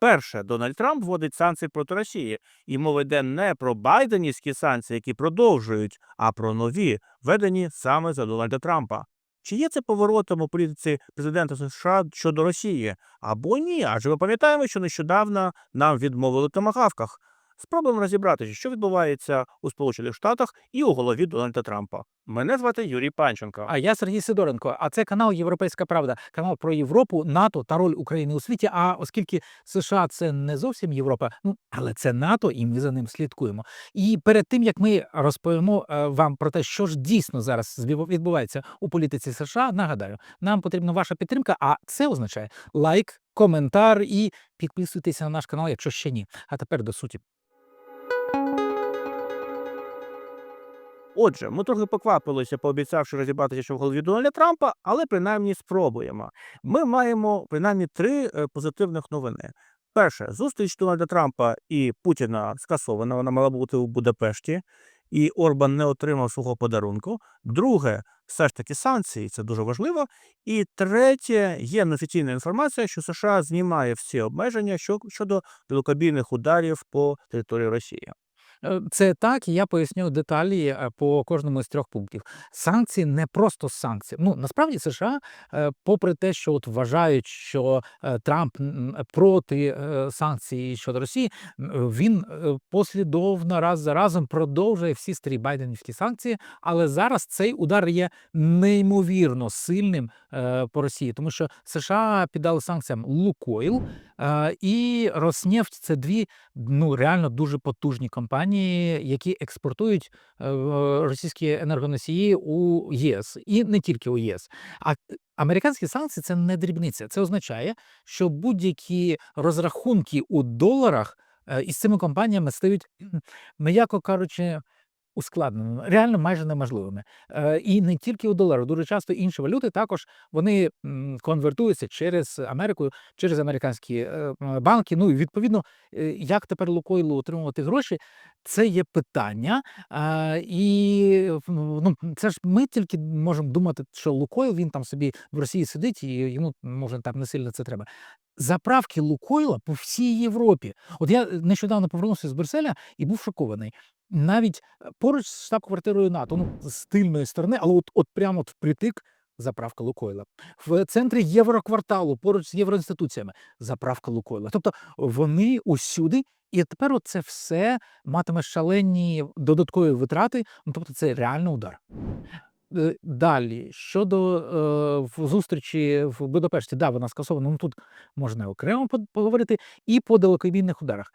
Перше, Дональд Трамп вводить санкції проти Росії, і мова йде не про байденівські санкції, які продовжують, а про нові, введені саме за Дональда Трампа. Чи є це поворотом у політиці президента США щодо Росії? Або ні? Адже ми пам'ятаємо, що нещодавно нам відмовили в томагавках. Спробуємо розібратися, що відбувається у Сполучених Штатах і у голові Дональда Трампа. Мене звати Юрій Панченко. А я Сергій Сидоренко. А це канал Європейська Правда, канал про Європу, НАТО та роль України у світі. А оскільки США це не зовсім Європа, ну але це НАТО, і ми за ним слідкуємо. І перед тим як ми розповімо е, вам про те, що ж дійсно зараз відбувається у політиці США, нагадаю, нам потрібна ваша підтримка. А це означає лайк, коментар і підписуйтеся на наш канал, якщо ще ні. А тепер до суті. Отже, ми трохи поквапилися, пообіцявши розібратися, що в голові Дональда Трампа, але принаймні спробуємо. Ми маємо принаймні три е, позитивних новини. Перше, зустріч Дональда Трампа і Путіна скасована. Вона мала бути у Будапешті, і Орбан не отримав свого подарунку. Друге, все ж таки санкції, це дуже важливо. І третє, є неофіційна інформація, що США знімає всі обмеження щодо далекобійних ударів по території Росії. Е, Це так, і я поясню деталі е, по кожному з трьох пунктів. Санкції не просто санкції. Ну насправді США, е, попри те, що от вважають, що Трамп проти санкцій щодо Росії, він послідовно раз за разом продовжує всі старі байденівські санкції. Але зараз цей удар є неймовірно сильним по Росії, тому що США піддали санкціям Лукойл і Роснефть це дві ну реально дуже потужні компанії, які експортують е, російські енергоносії у ЄС і не тільки у ЄС. А американські санкції це не дрібниця. Це означає, що будь-які розрахунки у доларах е, із цими компаніями стають, м'яко кажучи. Ускладненими, реально майже неможливими. Е, і не тільки у доларах. Дуже часто інші валюти також вони конвертуються через Америку, через американські е, банки. Ну і відповідно, е, як тепер Лукойлу отримувати гроші, це є питання. І ну, це ж ми тільки можемо думати, що Лукойл він там собі в Росії сидить, і йому може там не сильно це треба. Заправки Лукойла по всій Європі. От я нещодавно повернувся з Брюсселя і був шокований. Навіть е, поруч з штаб-квартирою НАТО, ну з тильної сторони, але от, от прямо от впритик заправка Лукойла. В центрі Єврокварталу, поруч з євроінституціями, заправка Лукойла. Тобто вони усюди, і тепер це все матиме шалені додаткові витрати. Ну тобто, це реально удар. Е, Далі щодо е, зустрічі в Будапешті, да, вона скасована. Ну тут можна окремо поговорити, і по далекобійних ударах.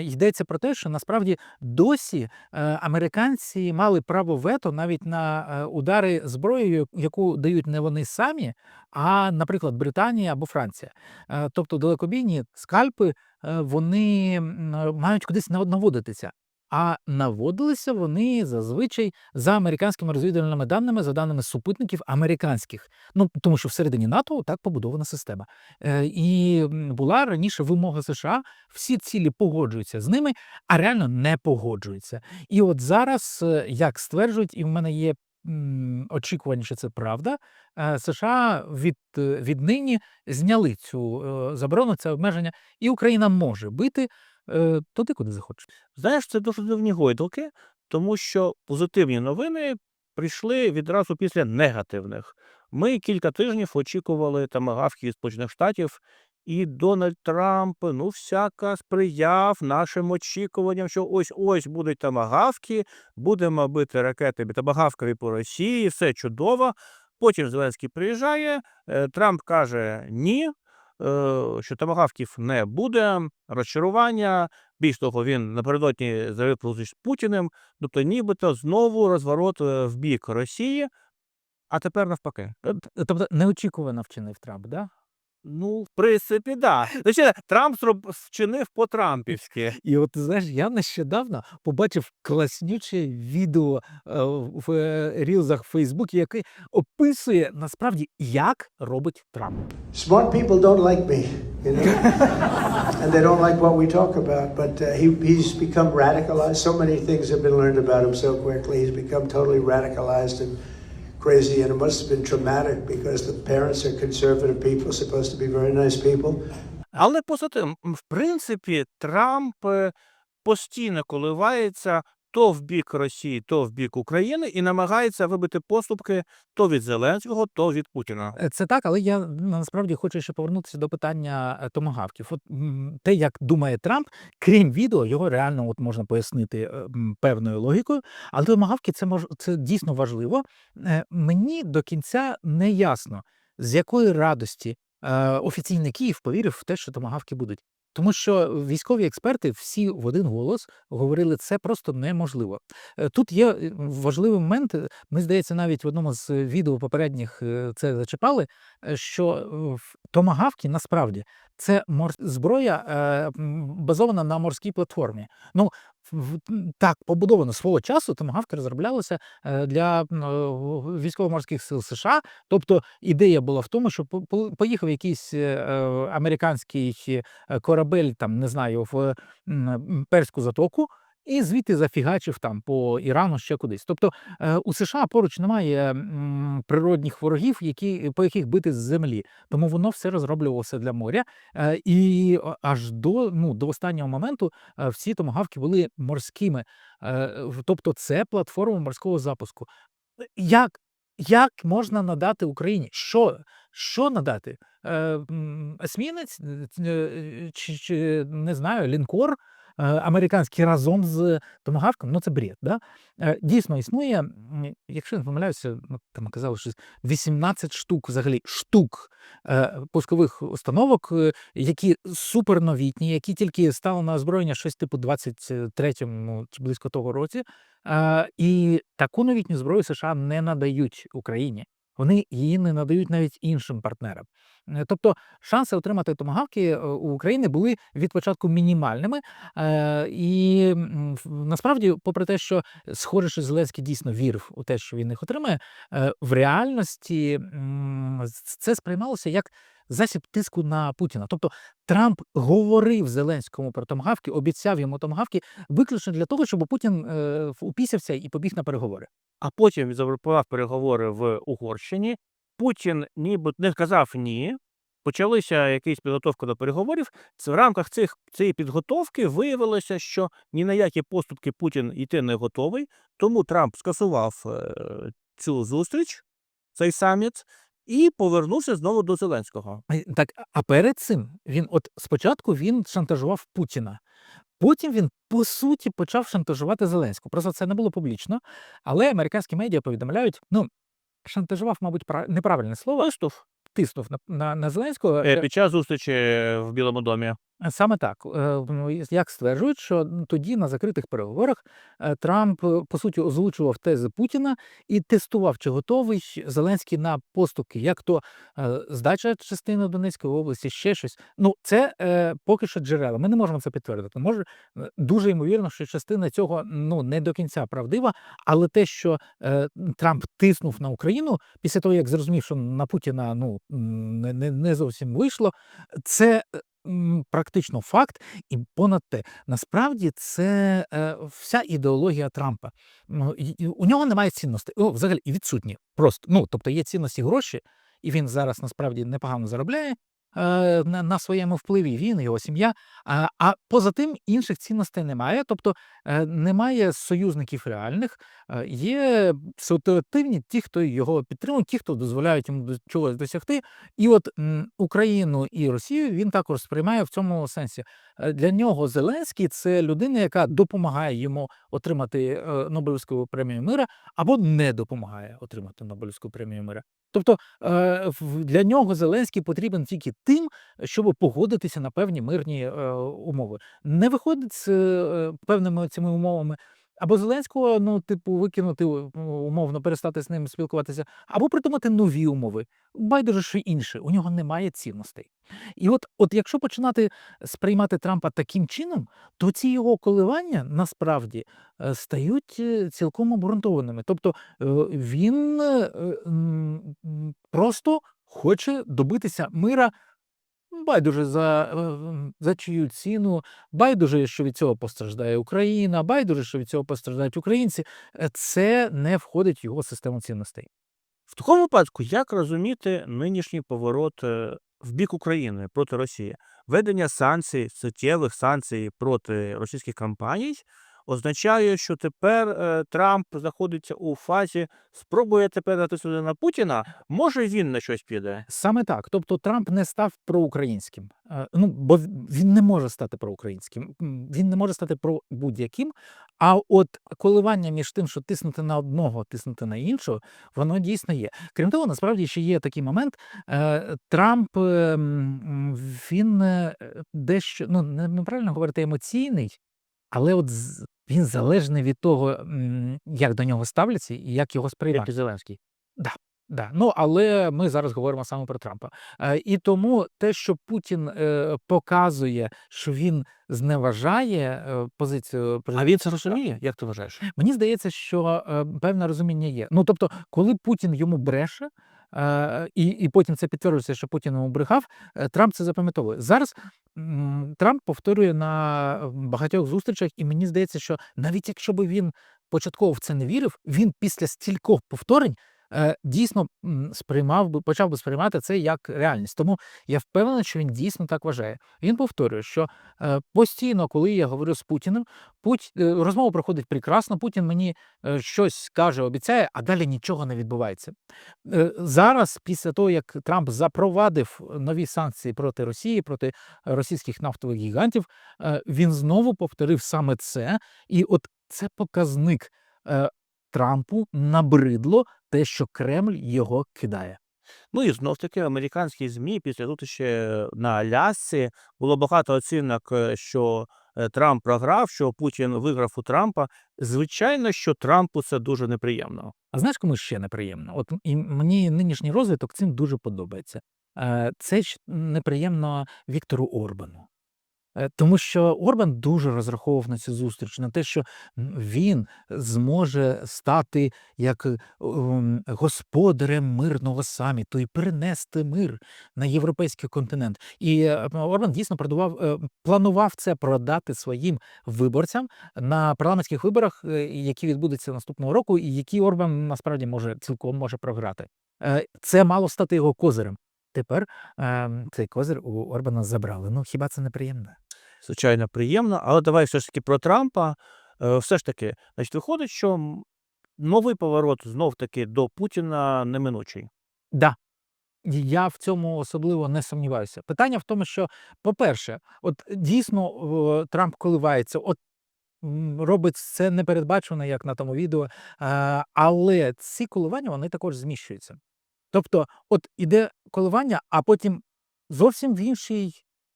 Йдеться про те, що насправді досі е, американці мали право вето навіть на е, удари зброєю, яку дають не вони самі, а, наприклад, Британія або Франція. Е, Тобто далекобійні скальпи е, вони мають кудись нав- наводитися. А наводилися вони зазвичай за американськими розвідувальними даними, за даними супутників американських. Ну тому що всередині НАТО так побудована система. Е, і була раніше вимога США, всі цілі погоджуються з ними, а реально не погоджуються. І от зараз, е, як стверджують, і в мене є очікування, що це правда. е, США від, е, віднині зняли цю заборону, це обмеження, і Україна може бити туди, куди захоче. Знаєш, це дуже дивні гойдалки, тому що позитивні новини прийшли відразу після негативних. Ми кілька тижнів очікували тамагавки від Сполучених Штатів, і Дональд Трамп ну всяка сприяв нашим очікуванням, що ось ось будуть тамагавки, будемо бити ракети тамагавкові по Росії, все чудово. Потім Зеленський приїжджає, е, Трамп каже ні, е, що тамагавків не буде, розчарування. Більш того, він напередодні заявив про зустріч з Путіним, тобто нібито знову розворот е, в бік Росії, а тепер навпаки. Е, Тобто неочікувано вчинив Трамп, да? Ну, в принципі, да. Значить, Трамп зроб... вчинив по-трампівськи. І от знаєш, я нещодавно побачив класнюче відео е, в е, рілзах в Фейсбуці, яке описує насправді, як робить Трамп. Smart people don't like me, you know, and they don't like what we talk about. But uh, he, he's become radicalized. So many things have been learned about him so quickly. He's become totally radicalized and crazy, and it must have been traumatic because the parents are conservative people, supposed to be very nice people. Але поза тим, в принципі, Трамп е, постійно коливається то в бік Росії, то в бік України і намагається вибити поступки то від Зеленського, то від Путіна. Е, Це так, але я насправді хочу ще повернутися до питання е, томагавків. От те, як думає Трамп, крім відео, його реально от можна пояснити е, певною логікою. Але томагавки це мож це дійсно важливо. Мені до кінця не ясно, з якої радості офіційний Київ повірив в те, що томагавки будуть. Тому що військові експерти всі в один голос говорили, це просто неможливо. Е, Тут є е, важливий момент. е, Ми здається, навіть в одному з відео попередніх це зачіпали. Що томагавки насправді це зброя базована на морській платформі. Ну так побудовано свого часу. Томагавки розроблялися е, для військово-морських сил США. Тобто ідея була в тому, що по- по- поїхав якийсь е, е, американський корабель, там не знаю, в Перську затоку. І звідти зафігачив там по Ірану ще кудись. Тобто е, у США поруч немає природних ворогів, які, по яких бити з землі. Тому воно все розроблювалося для моря. Е, і аж до, ну, до останнього моменту е, всі томагавки були морськими. Тобто це платформа морського запуску. Як, як можна надати Україні? Що, що надати? Есмінець чи, чи не знаю, лінкор американський разом з томагавком? Ну це бред. Да? Дійсно існує, якщо не помиляюся, ну, там казали, що 18 штук взагалі штук е, пускових установок, е, які суперновітні, які тільки стали на озброєння щось типу 23-му чи близько того році. Е, і таку новітню зброю США не надають Україні. Вони її не надають навіть іншим партнерам. Е, Тобто шанси отримати томагавки е, у України були від початку мінімальними. Е, І насправді, попри те, що схоже, що Зеленський дійсно вірив у те, що він їх отримає, в реальності це сприймалося як засіб тиску на Путіна. Тобто Трамп говорив Зеленському про томагавки, обіцяв йому томагавки виключно для того, щоб Путін е, упісявся і побіг на переговори. А потім він запропонував переговори в Угорщині. Путін ніби не сказав ні. Почалися якісь підготовки до переговорів. В рамках цих цієї підготовки виявилося, що ні на які поступки Путін йти не готовий. Тому Трамп скасував е, цю зустріч, цей саміт, і повернувся знову до Зеленського. Так, а- перед цим він, от спочатку він шантажував Путіна. Потім він по суті почав шантажувати Зеленського. Просто це не було публічно, але американські медіа повідомляють, ну шантажував, мабуть, неправильне слово, тиснув на, на, на Зеленського. е, Е, під час зустрічі в Білому домі. Саме так. Е, ну, Як стверджують, що тоді на закритих переговорах е, Трамп е, по суті озвучував тези Путіна і тестував, чи готовий Зеленський на поступки, як то е, здача частини Донецької області, ще щось. Ну це е, поки що джерела. Ми не можемо це підтвердити. Може е, дуже ймовірно, що частина цього ну не до кінця правдива, але те, що е, Трамп тиснув на Україну після того, як зрозумів, що на Путіна ну не, не зовсім вийшло, це. Практично факт, і понад те, насправді це е, вся ідеологія Трампа. Ну, У нього немає цінностей. О, взагалі і відсутні. Просто ну, тобто є цінності гроші, і він зараз насправді непогано заробляє на, на своєму впливі. Він, його сім'я. А, поза тим інших цінностей немає. Тобто е, немає союзників реальних. Е, Є ситуативні ті, хто його підтримують, ті, хто дозволяють йому чогось досягти. І от Україну і Росію він також сприймає в цьому сенсі. Е, Для нього Зеленський це людина, яка допомагає йому отримати е, Нобелівську премію мира або не допомагає отримати Нобелівську премію мира. Тобто е, для нього Зеленський потрібен тільки тим, щоб погодитися на певні мирні е, умови. Не виходить з е, певними цими умовами. Або Зеленського, ну, типу, викинути умовно, перестати з ним спілкуватися, або придумати нові умови. Байдуже, що інше. У нього немає цінностей. І от, от якщо починати сприймати Трампа таким чином, то ці його коливання насправді е, стають е, цілком обґрунтованими. Тобто е, він просто хоче добитися мира. Байдуже за, е, за чию ціну, байдуже, що від цього постраждає Україна, байдуже, що від цього постраждають українці. Е, Це не входить в його систему цінностей. В такому випадку, як розуміти нинішній поворот е, в бік України проти Росії. Введення санкцій, суттєвих санкцій проти російських компаній означає, що тепер е, Трамп знаходиться у фазі спробує тепер натиснути на Путіна. Може він на щось піде. Саме так. Тобто Трамп не став проукраїнським. Е, Ну, бо він не може стати проукраїнським. Він не може стати про будь-яким. А от коливання між тим, що тиснути на одного, тиснути на іншого, воно дійсно є. Крім того, насправді ще є такий момент. е, Трамп він дещо ну не- неправильно говорити емоційний, але от він залежний від того, як до нього ставляться і як його сприймають. Як і Зеленський. Да, ну але ми зараз говоримо саме про Трампа. Е, і тому те, що Путін е, показує, що він зневажає е, позицію А він це розуміє? Як ти вважаєш? мені здається, що певне розуміння є. Ну тобто, коли Путін йому бреше. І, і потім це підтверджується, що Путін йому е, Трамп це запам'ятовує. Зараз Трамп повторює на багатьох зустрічах, і мені здається, що навіть якщо би він початково в це не вірив, він після стількох повторень дійсно сприймав би, почав би сприймати це як реальність. Тому я впевнений, що він дійсно так вважає. Він повторює, що е, постійно, коли я говорю з Путіним, Путь, е, розмова проходить прекрасно. Путін мені е, щось каже, обіцяє, а далі нічого не відбувається. Е, Зараз, після того, як Трамп запровадив нові санкції проти Росії, проти російських нафтових гігантів, е, він знову повторив саме це. І от це показник е, Трампу набридло те, що Кремль його кидає. Ну і знов таки американські ЗМІ після зустрічі на Алясці було багато оцінок, е, що е, Трамп програв, що Путін виграв у Трампа. Звичайно, що Трампу це дуже неприємно. А знаєш, кому ще неприємно? От і мені нинішній розвиток цим дуже подобається. Е, Це ж неприємно Віктору Орбану. Е, Тому що Орбан дуже розраховував на цю зустріч, на те, що він зможе стати як е, ем, господарем мирного саміту і перенести мир на європейський континент. І е, Орбан дійсно продавав, е, планував це продати своїм виборцям на парламентських виборах, які відбудуться наступного року, і які Орбан насправді може цілком може програти. Це мало стати його козирем. Тепер е, цей козир у Орбана забрали. Ну хіба це неприємно? Звичайно, приємно. Але давай все ж таки про Трампа. Е, Все ж таки, значить, виходить, що новий поворот знов таки до Путіна неминучий. Да. Я в цьому особливо не сумніваюся. Питання в тому, що, по-перше, от дійсно Трамп коливається, от робить це непередбачено, як на тому відео, е, але ці коливання вони також зміщуються. Тобто, от іде коливання, а потім зовсім в іншій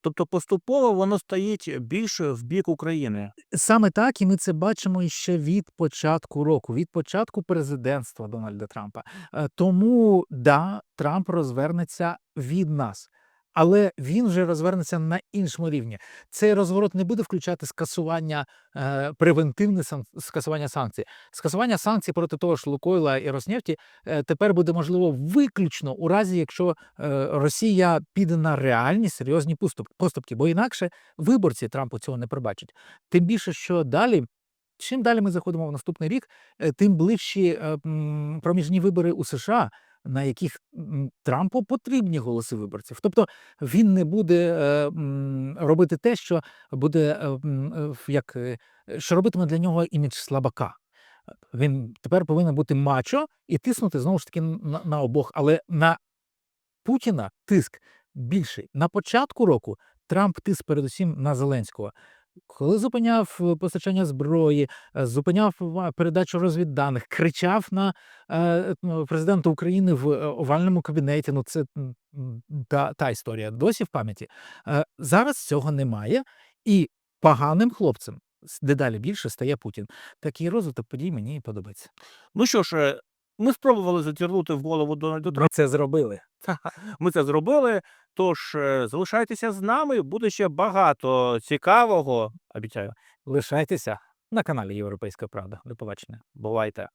Тобто поступово воно стоїть більше в бік України. Саме так, і ми це бачимо ще від початку року, від початку президентства Дональда Трампа. Е, Тому да, Трамп розвернеться від нас. Але він вже розвернеться на іншому рівні. Цей розворот не буде включати скасування е, превентивне сан- скасування санкцій. Скасування санкцій проти того ж Лукойла і Роснефті е, тепер буде можливо виключно у разі, якщо е, Росія піде на реальні серйозні поступ- поступки, бо інакше виборці Трампу цього не пробачать. Тим більше, що далі, чим далі ми заходимо в наступний рік, е, тим ближчі е, проміжні вибори у США, на яких Трампу потрібні голоси виборців. Тобто він не буде е, робити те, що буде е, е, як що робитиме для нього імідж слабака. Він тепер повинен бути мачо і тиснути знову ж таки на, на обох, але на Путіна тиск більший. На початку року Трамп тиск передусім на Зеленського. Коли зупиняв е, постачання зброї, е, зупиняв передачу розвідданих, кричав на е, ну, президента України в овальному кабінеті. Ну, це та, та історія досі в пам'яті. Зараз цього немає, і поганим хлопцем дедалі більше стає Путін. Такий розвиток подій мені подобається. Ну що ж, ми спробували затягнути в голову Дональду Трампу. Ми це зробили. Ми це зробили. Тож е, залишайтеся з нами. Буде ще багато цікавого. Обіцяю. Лишайтеся на каналі Європейська Правда. До побачення. Бувайте.